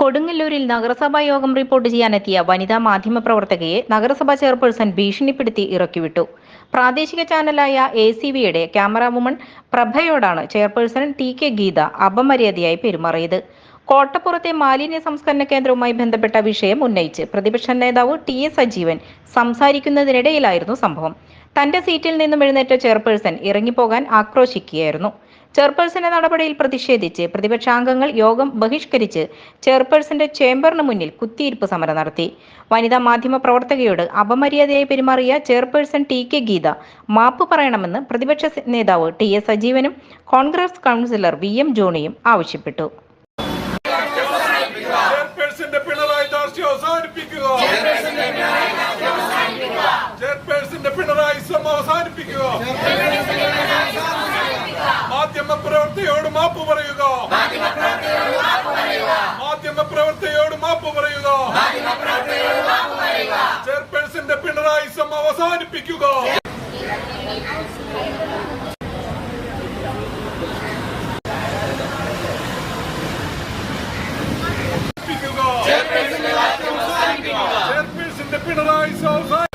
കൊടുങ്ങല്ലൂരിൽ നഗരസഭാ യോഗം റിപ്പോർട്ട് ചെയ്യാനെത്തിയ വനിതാ മാധ്യമ പ്രവർത്തകയെ നഗരസഭാ ചെയർപേഴ്സൺ ഭീഷണിപ്പെടുത്തി ഇറക്കിവിട്ടു. പ്രാദേശിക ചാനലായ എ സി വിയുടെ ക്യാമറാവുമൺ പ്രഭയോടാണ് ചെയർപേഴ്സൺ ടി കെ ഗീത അപമര്യാദയായി പെരുമാറിയത്. കോട്ടപ്പുറത്തെ മാലിന്യ സംസ്കരണ കേന്ദ്രവുമായി ബന്ധപ്പെട്ട വിഷയം ഉന്നയിച്ച് പ്രതിപക്ഷ നേതാവ് ടി എസ് സജീവൻ സംസാരിക്കുന്നതിനിടയിലായിരുന്നു സംഭവം. തന്റെ സീറ്റിൽ നിന്നും എഴുന്നേറ്റ ചെയർപേഴ്സൺ ഇറങ്ങിപ്പോകാൻ ആക്രോശിക്കുകയായിരുന്നു. ചെയർപേഴ്സന്റെ നടപടിയിൽ പ്രതിഷേധിച്ച് പ്രതിപക്ഷാംഗങ്ങൾ യോഗം ബഹിഷ്കരിച്ച് ചെയർപേഴ്സന്റെ ചേംബറിന് മുന്നിൽ കുത്തിയിരിപ്പ് സമരം നടത്തി. വനിതാ മാധ്യമ പ്രവർത്തകയോട് അപമര്യാദയായി പെരുമാറിയ ചെയർപേഴ്സൺ ടി കെ ഗീത മാപ്പ് പറയണമെന്ന് പ്രതിപക്ഷ നേതാവ് ടി എസ് സജീവനും കോൺഗ്രസ് കൗൺസിലർ വി എം ജോണിയും ആവശ്യപ്പെട്ടു. അവസാനിപ്പിക്കുക മാധ്യമ പ്രവർത്തയോട് മാപ്പ് പറയുക. മാധ്യമ പ്രവർത്തയോട് മാപ്പ് പറയുക. ചെയർപേഴ്സന്റെ പിണറായി സം അവസാനിപ്പിക്കുക. ചെയർപേഴ്സന്റെ പിണറായി സം